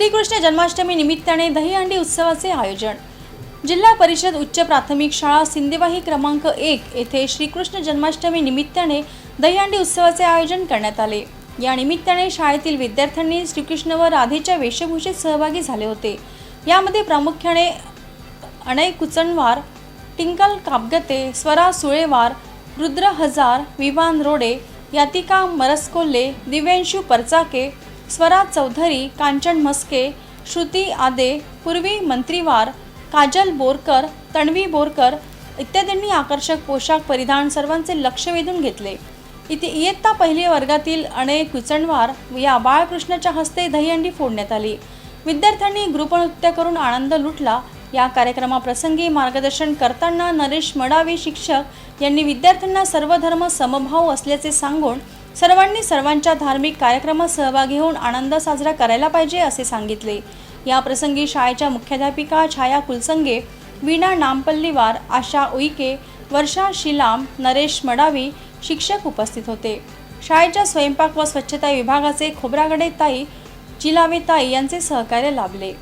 श्रीकृष्ण जन्माष्टमी निमित्ताने दहीहंडी उत्सवाचे आयोजन. जिल्हा परिषद उच्च प्राथमिक शाळा सिंदेवाही क्रमांक एक येथे श्रीकृष्ण जन्माष्टमी निमित्ताने दहीहंडी उत्सवाचे आयोजन करण्यात आले. या निमित्ताने शाळेतील विद्यार्थ्यांनी श्रीकृष्ण व राधेच्या वेशभूषेत सहभागी झाले होते. यामध्ये प्रामुख्याने अनय कुचणवार टिंकल कापगते स्वरा सुळेवार रुद्र हजार विवान रोडे यातिका मरसकोल्हे दिव्यांशू परचाके स्वरा चौधरी कांचन म्हस्के श्रुती आदे पूर्वी मंत्रीवार काजल बोरकर तणवी बोरकर इत्यादींनी आकर्षक पोशाख परिधान सर्वांचे लक्ष वेधून घेतले. इथे इयत्ता पहिली वर्गातील अनेक कुचणवार या बाळकृष्णाच्या हस्ते दहीहंडी फोडण्यात आली. विद्यार्थ्यांनी ग्रुपनृत्य करून आनंद लुटला. या कार्यक्रमाप्रसंगी मार्गदर्शन करताना नरेश मडावी शिक्षक यांनी विद्यार्थ्यांना सर्वधर्म समभाव असल्याचे सांगून सर्वांनी सर्वांच्या धार्मिक कार्यक्रमात सहभागी होऊन आनंद साजरा करायला पाहिजे असे सांगितले. या प्रसंगी शाळेच्या मुख्याध्यापिका छाया कुलसंगे वीणा नामपल्लीवार आशा उईके वर्षा शिलाम नरेश मडावी शिक्षक उपस्थित होते. शाळेच्या स्वयंपाक व स्वच्छता विभागाचे खोब्रागडे ताई चिलावे ताई यांचे सहकार्य लाभले.